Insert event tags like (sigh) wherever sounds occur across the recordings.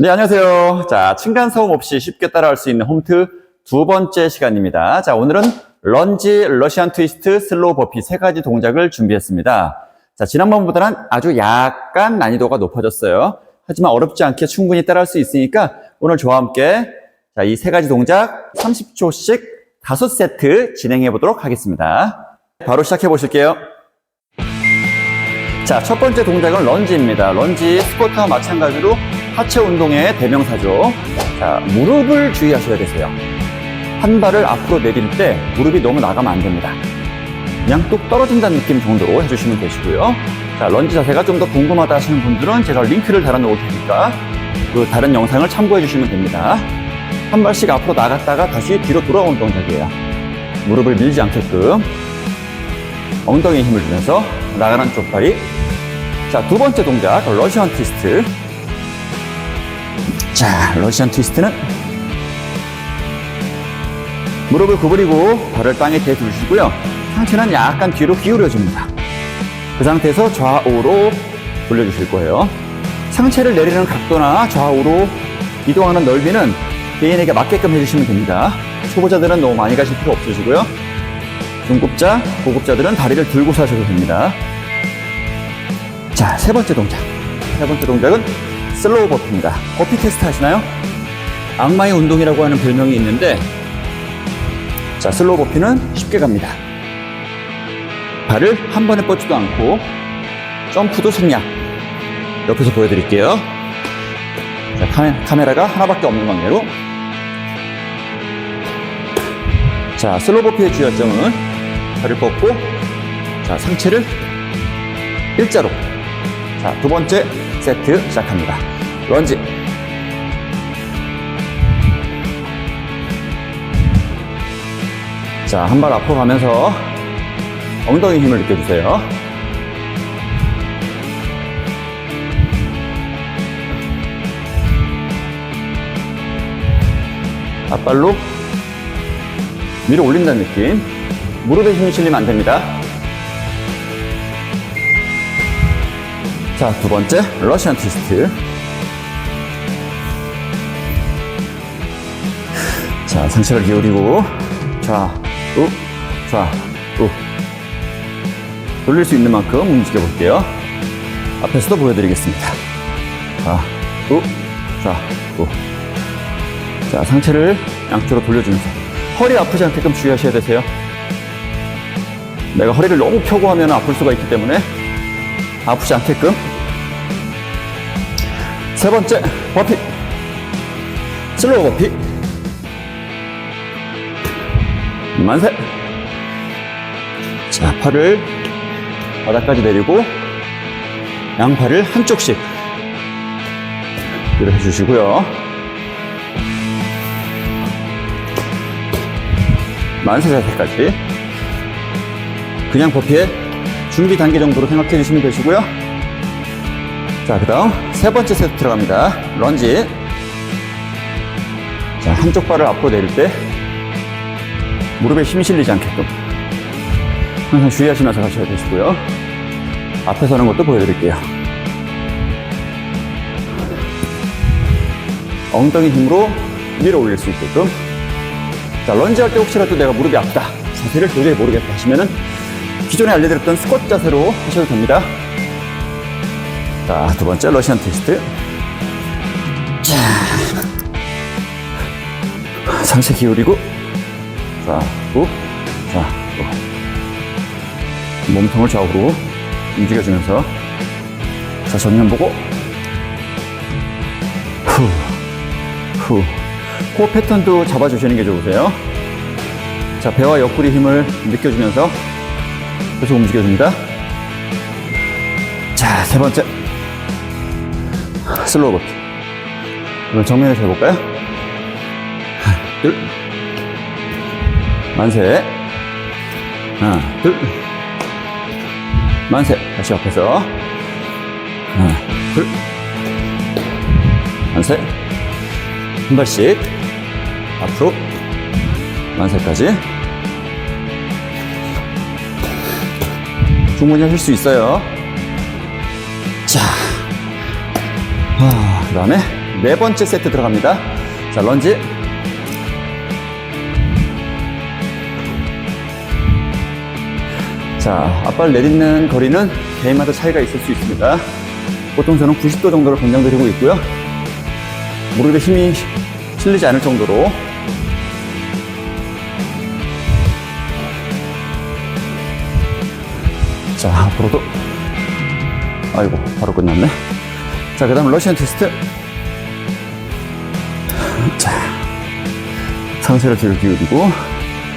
네, 안녕하세요. 자, 층간소음 없이 쉽게 따라할 수 있는 홈트 두 번째 시간입니다. 자, 오늘은 런지, 러시안 트위스트, 슬로우 버피 세 가지 동작을 준비했습니다. 자, 지난번보다는 아주 약간 난이도가 높아졌어요. 하지만 어렵지 않게 충분히 따라할 수 있으니까 오늘 저와 함께 자, 이 세 가지 동작 30초씩 다섯 세트 진행해 보도록 하겠습니다. 바로 시작해 보실게요. 자, 첫 번째 동작은 런지입니다. 런지 스쿼트와 마찬가지로 하체 운동의 대명사죠. 자, 무릎을 주의하셔야 되세요. 한 발을 앞으로 내릴 때 무릎이 너무 나가면 안 됩니다. 그냥 뚝 떨어진다는 느낌 정도로 해주시면 되시고요. 자, 런지 자세가 좀 더 궁금하다 하시는 분들은 제가 링크를 달아놓을 테니까 그 다른 영상을 참고해 주시면 됩니다. 한 발씩 앞으로 나갔다가 다시 뒤로 돌아오는 동작이에요. 무릎을 밀지 않게끔 엉덩이에 힘을 주면서 나가는 쪽발이 자, 두 번째 동작, 러시안 트위스트. 자, 러시안 트위스트는 무릎을 구부리고 발을 땅에 대두시고요. 상체는 약간 뒤로 기울여줍니다. 그 상태에서 좌우로 돌려주실 거예요. 상체를 내리는 각도나 좌우로 이동하는 넓이는 개인에게 맞게끔 해주시면 됩니다. 초보자들은 너무 많이 가실 필요 없으시고요. 중급자, 고급자들은 다리를 들고서 하셔도 됩니다. 자, 세 번째 동작. 세 번째 동작은 슬로우 버피입니다. 버피 테스트 하시나요? 악마의 운동이라고 하는 별명이 있는데, 자, 슬로우 버피는 쉽게 갑니다. 발을 한 번에 뻗지도 않고, 점프도 생략. 옆에서 보여드릴게요. 자, 카메, 카메라가 하나밖에 없는 관계로. 자, 슬로우 버피의 주요점은 발을 뻗고, 자, 상체를 일자로 자, 두 번째 세트 시작합니다. 런지. 자, 한 발 앞으로 가면서 엉덩이 힘을 느껴주세요. 앞발로 위로 올린다는 느낌. 무릎에 힘이 실리면 안 됩니다. 자, 두 번째, 러시안 트위스트. 자, 상체를 기울이고, 좌, 우, 좌, 우. 돌릴 수 있는 만큼 움직여 볼게요. 앞에서도 보여드리겠습니다. 좌, 우, 좌, 우. 자, 상체를 양쪽으로 돌려주면서 허리 아프지 않게끔 주의하셔야 되세요. 내가 허리를 너무 펴고 하면 아플 수가 있기 때문에 아프지 않게끔. 세 번째, 버피. 슬로우 버피. 만세. 자, 팔을 바닥까지 내리고, 양팔을 한쪽씩 이렇게 해주시고요. 만세 자세까지. 그냥 버피의 준비 단계 정도로 생각해 주시면 되시고요. 자, 그 다음 세 번째 세트 들어갑니다. 런지. 자, 한쪽 발을 앞으로 내릴 때 무릎에 힘이 실리지 않게끔 항상 주의하시면서 가셔야 되시고요. 앞에 서는 것도 보여드릴게요. 엉덩이 힘으로 위로 올릴 수 있게끔. 자, 런지 할 때 혹시라도 내가 무릎이 아프다. 자세를 도저히 모르겠다 하시면은 기존에 알려드렸던 스쿼트 자세로 하셔도 됩니다. 자, 두 번째 러시안 트위스트. 자, 상체 기울이고, 자, 우, 자, 우. 몸통을 좌우로 움직여주면서, 자, 정면 보고, 후, 후. 코 패턴도 잡아주시는 게 좋으세요. 자, 배와 옆구리 힘을 느껴주면서 계속 움직여줍니다. 자, 세 번째. 슬로우 버피. 그럼 정면에서 해볼까요? 하나, 둘. 만세. 하나, 둘. 만세. 다시 옆에서. 하나, 둘. 만세. 한 발씩. 앞으로. 만세까지. 충분히 하실 수 있어요. 자, 아, 그 다음에 네 번째 세트 들어갑니다. 자, 런지. 자, 앞발 내딛는 거리는 개인마다 차이가 있을 수 있습니다. 보통 저는 90도 정도를 권장드리고 있고요. 무릎에 힘이 실리지 않을 정도로 자, 앞으로도 아이고, 바로 끝났네. 자, 그 다음 러시안 트위스트. 자, 상체를 뒤로 기울이고,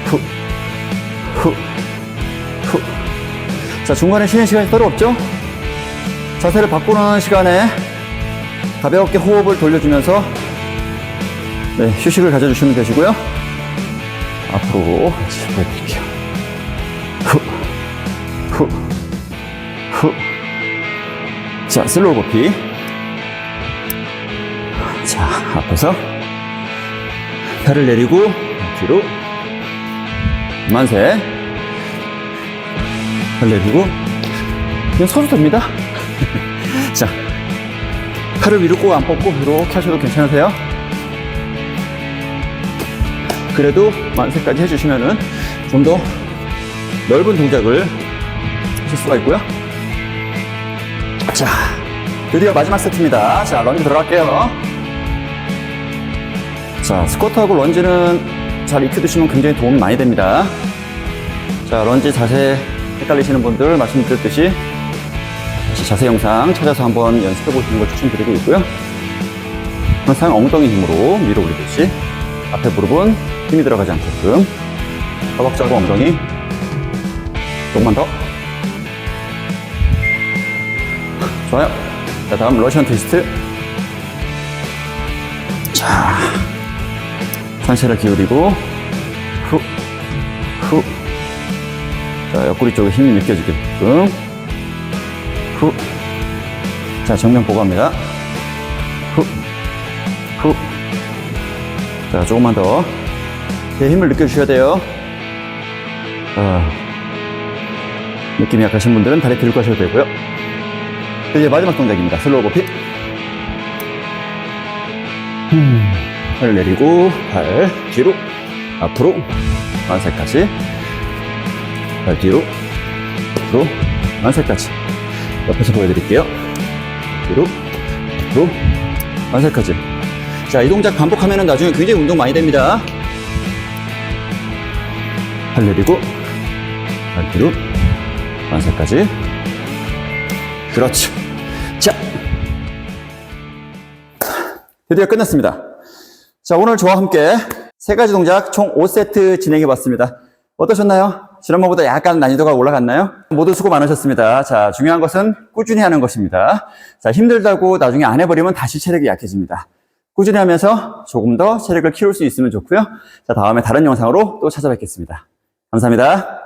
후, 후, 후. 자, 중간에 쉬는 시간이 따로 없죠? 자세를 바꾸는 시간에 가볍게 호흡을 돌려주면서 네, 휴식을 가져주시면 되시고요. 앞으로 같이 보여드릴게요. 후. 자, 슬로우 버피. 자, 앞에서 팔을 내리고 뒤로 만세. 팔 내리고 그냥 서도 됩니다. (laughs) 자, 팔을 위로 꼭 안 뻗고 이렇게 하셔도 괜찮으세요. 그래도 만세까지 해주시면은 좀 더 넓은 동작을 하실 수가 있고요. 자, 드디어 마지막 세트입니다. 자, 런지 들어갈게요. 자, 스쿼트하고 런지는 잘 익혀두시면 굉장히 도움이 많이 됩니다. 자, 런지 자세 헷갈리시는 분들 말씀드렸듯이 다시 자세 영상 찾아서 한번 연습해 보시는 걸 추천드리고 있고요. 항상 엉덩이 힘으로 위로 올리듯이 앞에 무릎은 힘이 들어가지 않게끔 허벅지하고 엉덩이 조금만 더 좋아요. 자, 다음 러시안 트위스트. 자, 상체를 기울이고, 후, 후. 자, 옆구리 쪽에 힘이 느껴지게끔. 후. 자, 정면 보고 합니다. 후, 후. 자, 조금만 더. 배 힘을 느껴주셔야 돼요. 아, 느낌이 약하신 분들은 다리 들고 하셔도 되고요. 이제 마지막 동작입니다. 슬로우 버피. 음, 팔 내리고, 팔 뒤로, 앞으로, 만세까지. 팔 뒤로, 앞으로, 만세까지. 옆에서 보여드릴게요. 뒤로, 앞으로, 만세까지. 자, 이 동작 반복하면 나중에 굉장히 운동 많이 됩니다. 팔 내리고, 팔 뒤로, 만세까지. 그렇죠. 자. 드디어 끝났습니다. 자, 오늘 저와 함께 세 가지 동작 총 5세트 진행해 봤습니다. 어떠셨나요? 지난번보다 약간 난이도가 올라갔나요? 모두 수고 많으셨습니다. 자, 중요한 것은 꾸준히 하는 것입니다. 자, 힘들다고 나중에 안 해버리면 다시 체력이 약해집니다. 꾸준히 하면서 조금 더 체력을 키울 수 있으면 좋고요. 자, 다음에 다른 영상으로 또 찾아뵙겠습니다. 감사합니다.